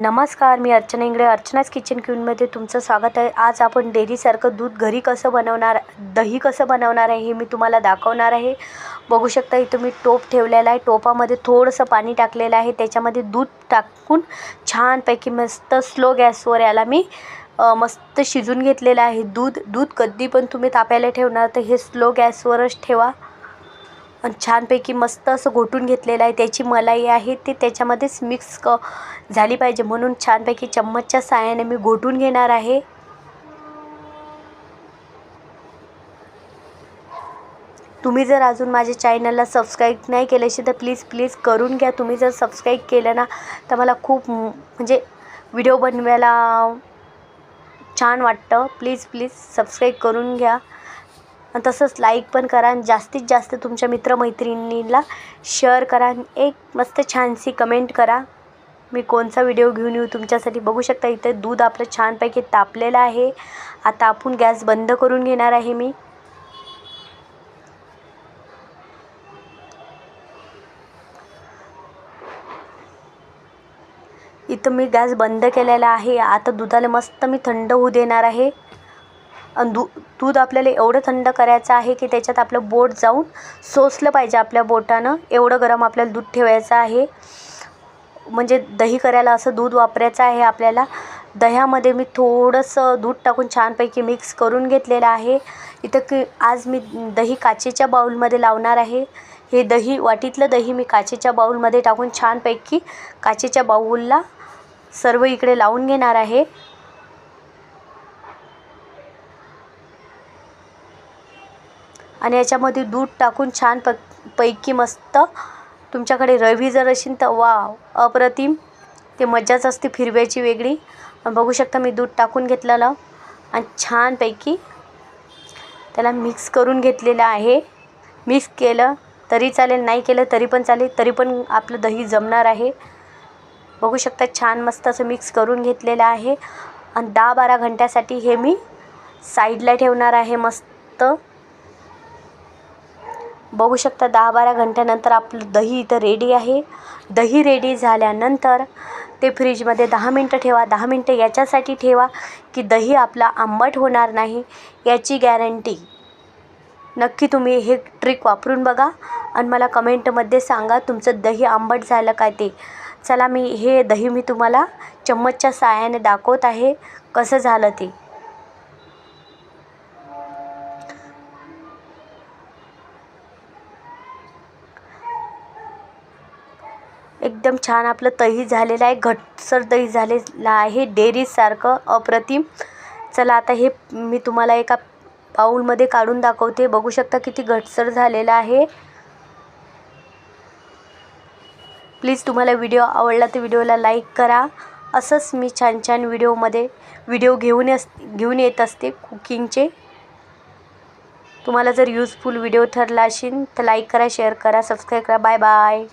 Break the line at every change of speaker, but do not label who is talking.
नमस्कार मी अर्चना इंगडे अर्चनाच किचन क्यूनमध्ये तुमचं स्वागत आहे. आज आपण डेअरीसारखं दूध घरी कसं बनवणार दही कसं बनवणार आहे हे मी तुम्हाला दाखवणार आहे. बघू शकता इथं मी टोप ठेवलेला आहे. टोपामध्ये थोडंसं पाणी टाकलेलं आहे. त्याच्यामध्ये दूध टाकून छानपैकी मस्त स्लो गॅसवर याला मी मस्त शिजून घेतलेलं आहे दूध. दूध कधी पण तुम्ही तापायला ठेवणार तर हे स्लो गॅसवरच ठेवा. छानपैकी मस्त असं घोटून घेतलेलं आहे. त्याची मलाई आहे ती त्याच्यामध्येच मिक्स क झाली पाहिजे. म्हणून छानपैकी चम्मचच्या साहाय्याने मी घोटून घेणार आहे. तुम्ही जर अजून माझ्या चॅनलला सबस्क्राईब नाही केलं तर प्लीज प्लीज करून घ्या. तुम्ही जर सबस्क्राईब केलं ना तर मला खूप म्हणजे व्हिडिओ बनवायला छान वाटतं. प्लीज प्लीज सबस्क्राईब करून घ्या. आणि तसंच लाईक पण करा आणि जास्तीत जास्त तुमच्या मित्रमैत्रिणींना शेअर करा आणि एक मस्त छानशी कमेंट करा. मी कोणचा व्हिडिओ घेऊन येऊ तुमच्यासाठी? बघू शकता इथं दूध आपलं छानपैकी तापलेलं आहे. आता आपण गॅस बंद करून घेणार आहे मी. इथं मी गॅस बंद केलेला आहे. आता दुधाला मस्त मी थंड होऊ देणार आहे. दू दूध आपल्याला एवढं थंड करायचं आहे की त्याच्यात आपलं बोट जाऊन सोसलं पाहिजे आपल्या बोटानं. एवढं गरम आपल्याला दूध ठेवायचं आहे. म्हणजे दही करायला असं दूध वापरायचं आहे आपल्याला. दह्यामध्ये मी थोडंसं दूध टाकून छानपैकी मिक्स करून घेतलेलं आहे. इथं की आज मी दही काचेच्या बाऊलमध्ये लावणार आहे. हे दही वाटीतलं दही मी काचेच्या बाऊलमध्ये टाकून छानपैकी काचेच्या बाऊलला सर्व इकडे लावून घेणार आहे. आणि याच्यामध्ये दूध टाकून छान प पैकी मस्त तुमच्याकडे रवी जर असेल तर वाव अप्रतिम. ते मज्जाच असते फिरव्याची वेगळी. बघू शकता मी दूध टाकून घेतलेलं आणि छानपैकी त्याला मिक्स करून घेतलेलं आहे. मिक्स केलं तरी चालेल नाही केलं तरी पण चालेल तरी पण आपलं दही जमणार आहे. बघू शकता छान मस्त असं मिक्स करून घेतलेलं आहे. आणि दहा बारा घंट्यासाठी हे मी साईडला ठेवणार आहे मस्त. बघू शकता दहा बारा घंट्यानंतर आपलं दही इथं रेडी आहे. दही रेडी झाल्यानंतर ते फ्रीजमध्ये दहा मिनटं ठेवा. दहा मिनटं याच्यासाठी ठेवा की दही आपला आंबट होणार नाही याची गॅरंटी नक्की तुम्ही हे ट्रिक वापरून बघा आणि मला कमेंटमध्ये सांगा तुमचं दही आंबट झालं काय ते. चला मी हे दही मी तुम्हाला चम्मचच्या साहाय्याने दाखवत आहे. कसं झालं ते. एकदम छान आपलं दही झालेलं आहे घटसर दही झालेलं आहे डेअरीसारखं अप्रतिम. चला आता हे मी तुम्हाला एका पाऊलमध्ये काढून दाखवते. बघू शकता किती घटसर झालेलं आहे. प्लीज तुम्हाला व्हिडिओ आवडला तर व्हिडिओला लाईक करा. असंच मी छान छान व्हिडिओमध्ये व्हिडिओ घेऊन अस घेऊन येत असते कुकिंगचे. तुम्हाला जर यूजफुल व्हिडिओ ठरला असेल तर लाईक करा शेअर करा सबस्क्राईब करा. Bye bye